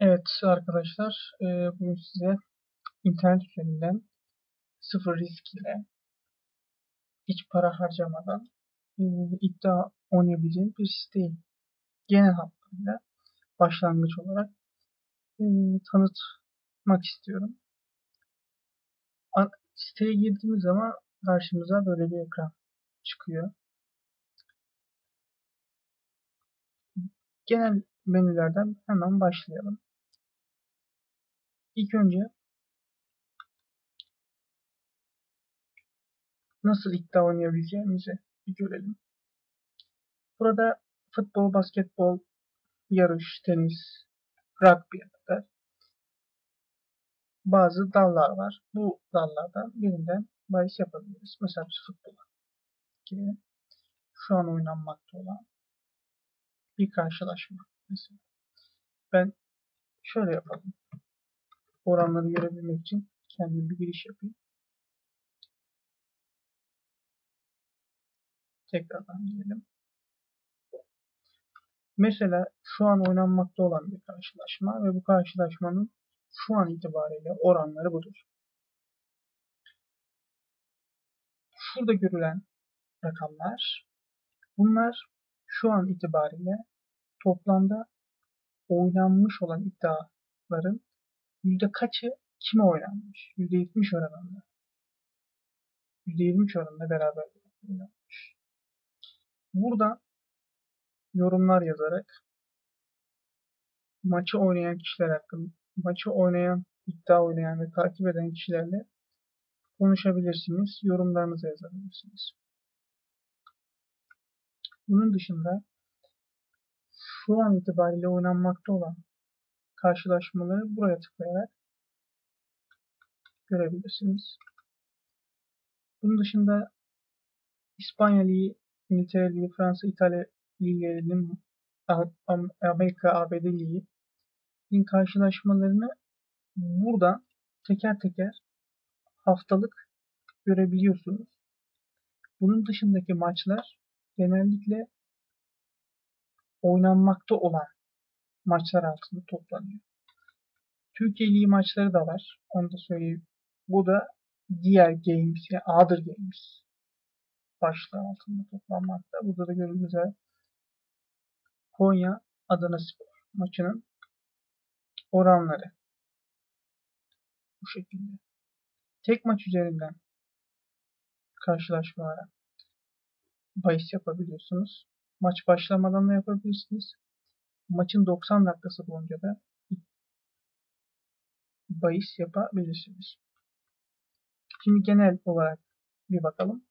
Evet arkadaşlar, e, bugün size internet üzerinden sıfır risk ile hiç para harcamadan e, iddia oynayabileceğiniz bir siteyi genel hatlarıyla başlangıç olarak e, tanıtmak istiyorum. Siteye girdiğimiz zaman karşımıza böyle bir ekran çıkıyor. Genel menülerden hemen başlayalım. İlk önce nasıl iddia oynayabileceğimizi bir görelim. Burada futbol, basketbol, yarış, tenis, rugby kadar bazı dallar var. Bu dallardan birinden bahis yapabiliriz. Mesela biz futbola girelim. Şu an oynanmakta olan bir karşılaşma mesela. Ben şöyle yapalım. Oranları görebilmek için kendim bir giriş yapayım. Tekrardan diyelim. Mesela şu an oynanmakta olan bir karşılaşma ve bu karşılaşmanın şu an itibariyle oranları budur. Şurada görülen rakamlar bunlar şu an itibariyle toplamda oynanmış olan iddiaların yüzde kaçı kime oynanmış? Yüzde yetmiş oranında. Yüzde yirmi oranında beraber oynanmış. Burada yorumlar yazarak maçı oynayan kişiler hakkında, maçı oynayan, iddia oynayan ve takip eden kişilerle konuşabilirsiniz. Yorumlarınızı yazabilirsiniz. Bunun dışında şu an itibariyle oynanmakta olan karşılaşmaları buraya tıklayarak görebilirsiniz. Bunun dışında İspanya Ligi, İngiltere Ligi, Fransa, İtalya Ligi'nin Amerika, ABD Ligi'nin karşılaşmalarını burada teker teker haftalık görebiliyorsunuz. Bunun dışındaki maçlar genellikle oynanmakta olan maçlar altında toplanıyor. Türkiye Ligi maçları da var. Onu da söyleyeyim. Bu da diğer games yani other games başlığı altında toplanmakta. Burada da gördüğünüz üzere Konya Adana Spor maçının oranları bu şekilde. Tek maç üzerinden karşılaşmalara bahis yapabiliyorsunuz. Maç başlamadan da yapabilirsiniz. Maçın 90 dakikası boyunca da bahis yapabilirsiniz. Şimdi genel olarak bir bakalım.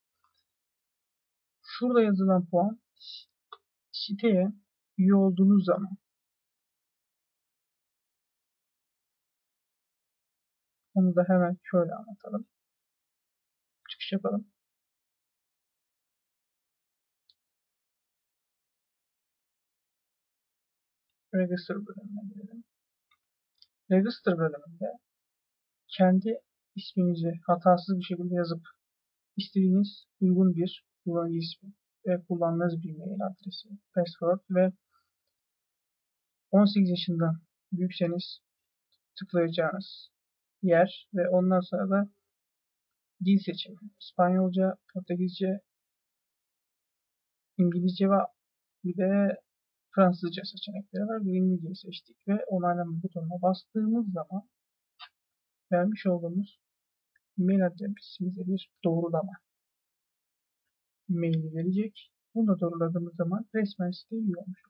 Şurada yazılan puan siteye üye olduğunuz zaman onu da hemen şöyle anlatalım. Çıkış yapalım. Register bölümüne girelim. Register bölümünde kendi isminizi hatasız bir şekilde yazıp istediğiniz uygun bir kullanıcı ismi ve kullandığınız bir mail adresi, password ve 18 yaşından büyükseniz tıklayacağınız yer ve ondan sonra da dil seçimi. İspanyolca, Portekizce, İngilizce ve bir de Fransızca seçenekleri var. Bir İngilizceyi seçtik ve onaylama butonuna bastığımız zaman vermiş olduğumuz mail adresimize bir doğrulama maili gelecek. Bunu da doğruladığımız zaman resmen site üye olmuş.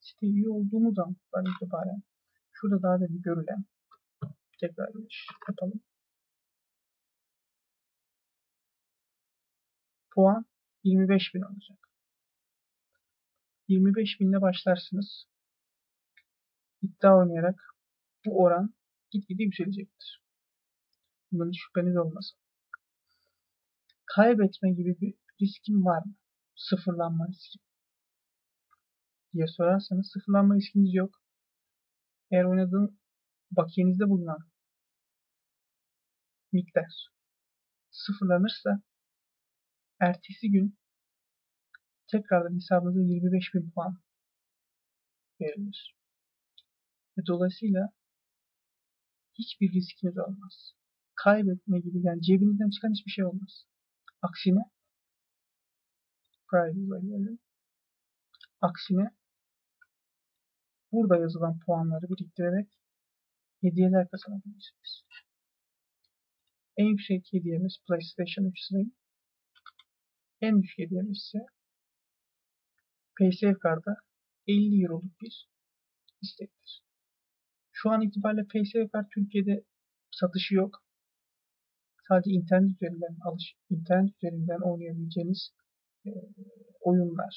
Site üye olduğumuz andan itibaren şurada daha da bir görülen tekrar bir yapalım. Puan 25.000 olacak. 25 binle başlarsınız. İddia oynayarak bu oran gitgide yükselecektir. Bundan şüpheniz olmasın. Kaybetme gibi bir riskin var mı? Sıfırlanma riski. diye sorarsanız sıfırlanma riskiniz yok. Eğer oynadığın bakiyenizde bulunan miktar sıfırlanırsa ertesi gün tekrardan hesabınıza 25.000 puan verilir. Ve dolayısıyla hiçbir riskiniz olmaz. Kaybetme gibi yani cebinizden çıkan hiçbir şey olmaz. Aksine price'a gelelim. Aksine burada yazılan puanları biriktirerek hediyeler kazanabilirsiniz. En yüksek hediyemiz PlayStation 3 Slim. En düşük hediyemiz ise PaySafe kartı 50 Euro'luk bir istektir. Şu an itibariyle PaySafe kart Türkiye'de satışı yok. Sadece internet üzerinden alış, internet üzerinden oynayabileceğiniz e, oyunlar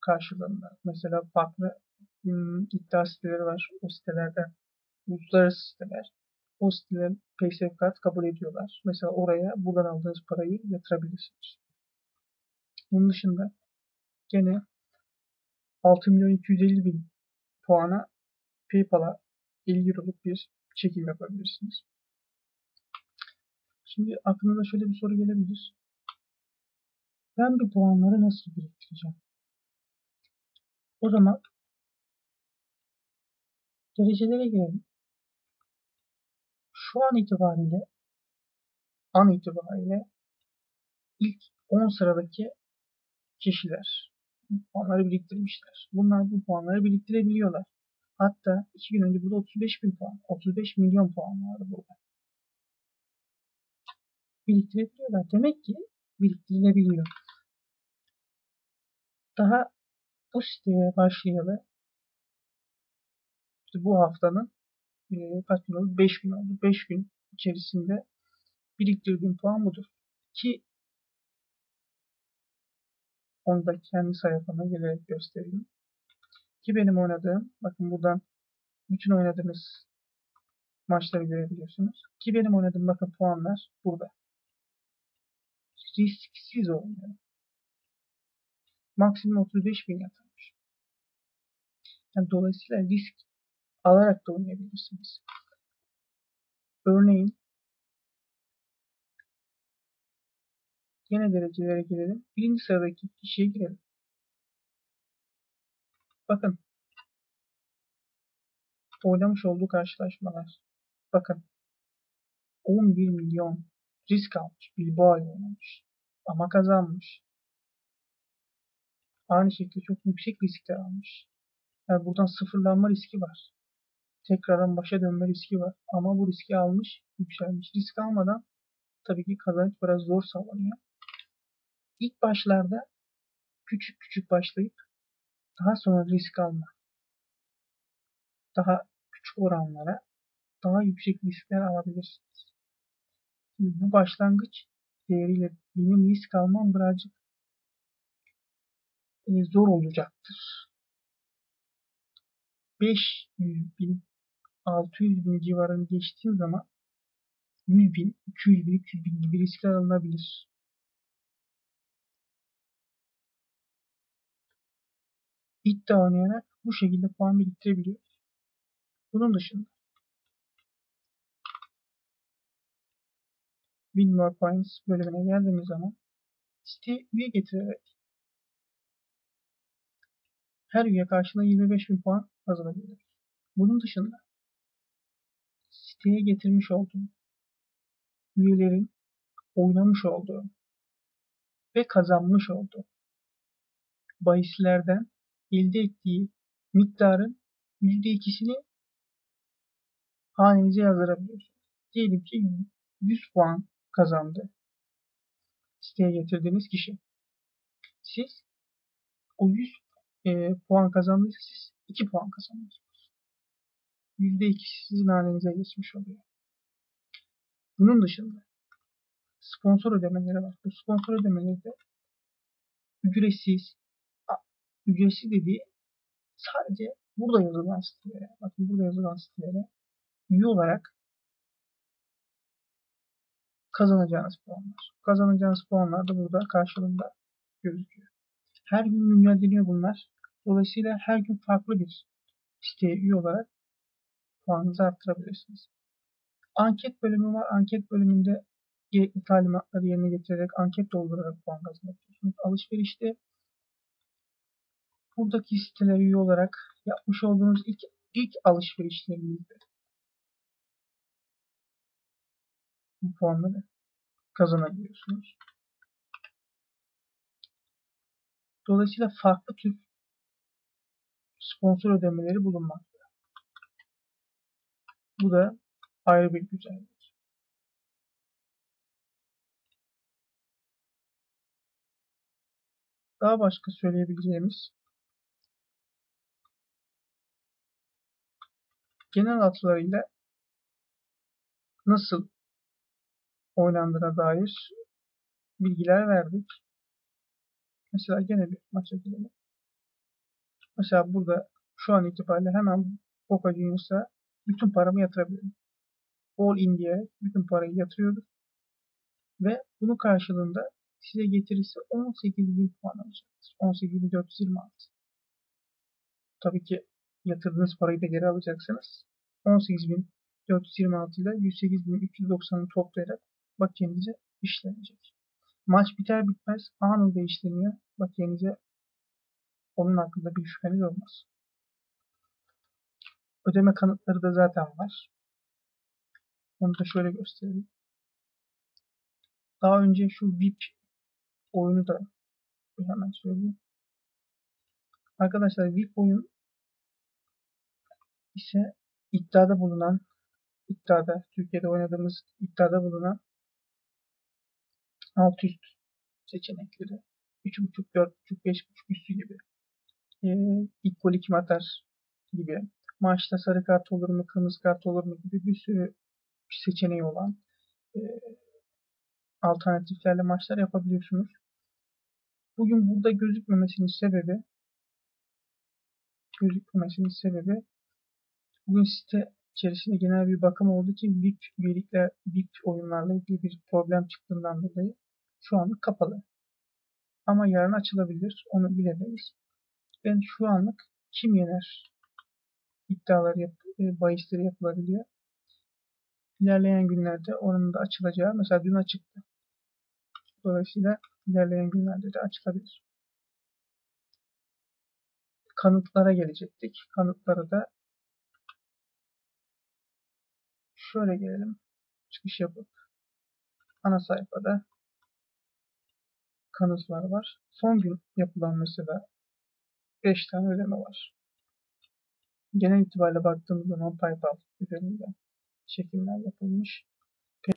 karşılığında. Mesela farklı hmm, iddia siteleri var. O sitelerden uluslararası siteler. O siteler PaySafe kart kabul ediyorlar. Mesela oraya buradan aldığınız parayı yatırabilirsiniz. Bunun dışında gene 6 milyon 250 bin puana PayPal'a 50 euroluk bir çekim yapabilirsiniz. Şimdi aklınıza şöyle bir soru gelebilir. Ben bu puanları nasıl biriktireceğim? O zaman derecelere gelelim. Şu an itibariyle an itibariyle ilk 10 sıradaki kişiler puanları biriktirmişler. Bunlar bu puanları biriktirebiliyorlar. Hatta 2 gün önce burada 35 bin puan, 35 milyon puan vardı burada. Biriktirebiliyorlar. Demek ki biriktirilebiliyor. Daha bu siteye başlayalı işte bu haftanın e, kaç gün oldu? 5 gün oldu. 5 gün içerisinde biriktirdiğim puan budur. Ki onu da kendi sayfama gelerek göstereyim. Ki benim oynadığım, bakın buradan bütün oynadığınız maçları görebiliyorsunuz. Ki benim oynadığım bakın puanlar burada. Risksiz oynuyorum. Maksimum 35 bin yatırmış. Yani dolayısıyla risk alarak da oynayabilirsiniz. Örneğin yine derecelere gelelim. Birinci sıradaki kişiye girelim. Bakın. Oynamış olduğu karşılaşmalar. Bakın. 11 milyon risk almış. Bilbao oynamış. Ama kazanmış. Aynı şekilde çok yüksek riskler almış. Yani buradan sıfırlanma riski var. Tekrardan başa dönme riski var. Ama bu riski almış, yükselmiş. Risk almadan tabii ki kazanç biraz zor sağlanıyor. İlk başlarda küçük küçük başlayıp daha sonra risk alma. Daha küçük oranlara daha yüksek riskler alabilirsiniz. Şimdi bu başlangıç değeriyle benim risk almam birazcık e, zor olacaktır. 500 bin 600 bin civarını geçtiğim zaman 100 bin, 200 bin, 300 bin gibi riskler alınabilir. İddia oynayarak bu şekilde puan biriktirebiliyoruz. Bunun dışında Win More Points bölümüne geldiğimiz zaman siteye üye getirerek her üye karşılığında 25 bin puan kazanabiliyoruz. Bunun dışında siteye getirmiş olduğum üyelerin oynamış olduğu ve kazanmış olduğu bahislerden elde ettiği miktarın %2'sini hanenize yazdırabiliyorsunuz. Diyelim ki 100 puan kazandı. Siteye getirdiğiniz kişi. Siz o 100 e, puan kazandıysa siz 2 puan kazanıyorsunuz. %2'si sizin hanenize geçmiş oluyor. Bunun dışında sponsor ödemeleri var. Bu sponsor ödemeleri de ücretsiz, ücretsiz dediği sadece burada yazılan sitelere, bakın burada yazılan sitelere üye olarak kazanacağınız puanlar. Kazanacağınız puanlar da burada karşılığında gözüküyor. Her gün güncelleniyor bunlar. Dolayısıyla her gün farklı bir siteye üye olarak puanınızı arttırabilirsiniz. Anket bölümü var. Anket bölümünde gerekli talimatları yerine getirerek anket doldurarak puan kazanabiliyorsunuz. Alışverişte buradaki sitelere üye olarak yapmış olduğunuz ilk, ilk alışverişlerinizde bu puanları kazanabiliyorsunuz. Dolayısıyla farklı tür sponsor ödemeleri bulunmakta. Bu da ayrı bir güzellik. Daha başka söyleyebileceğimiz genel hatlarıyla nasıl oynandığına dair bilgiler verdik. Mesela gene bir maça girelim. Mesela burada şu an itibariyle hemen Boca Juniors'a bütün paramı yatırabilirim. All in diye bütün parayı yatırıyoruz. Ve bunun karşılığında size getirirse 18.000 puan alacaktır. 18.426. Tabii ki yatırdığınız parayı da geri alacaksınız. 18.426 ile 108.390'ı toplayarak bakiyenize işlenecek. Maç biter bitmez anında işleniyor. Bakiyenize onun hakkında bir şüpheniz olmaz. Ödeme kanıtları da zaten var. Onu da şöyle göstereyim. Daha önce şu VIP oyunu da hemen söyleyeyim. Arkadaşlar VIP oyun ise iddiada bulunan iddiada Türkiye'de oynadığımız iddiada bulunan alt üst seçenekleri 3.5, 4.5, 5.5 üstü gibi e, ilk gol kim atar gibi maçta sarı kart olur mu, kırmızı kart olur mu gibi bir sürü seçeneği olan e, alternatiflerle maçlar yapabiliyorsunuz. Bugün burada gözükmemesinin sebebi gözükmemesinin sebebi bugün site içerisinde genel bir bakım olduğu için VIP üyelikle VIP oyunlarla ilgili bir problem çıktığından dolayı şu anlık kapalı. Ama yarın açılabilir. Onu bilemeyiz. Ben şu anlık kim yener iddialar yap, e, bahisleri yapılabiliyor. İlerleyen günlerde oranın da açılacağı mesela dün açıktı. Dolayısıyla ilerleyen günlerde de açılabilir. Kanıtlara gelecektik. Kanıtlara da şöyle gelelim. Çıkış yapıp ana sayfada kanıtlar var. Son gün yapılan mesela 5 tane ödeme var. Genel itibariyle baktığımız zaman PayPal üzerinden çekimler yapılmış.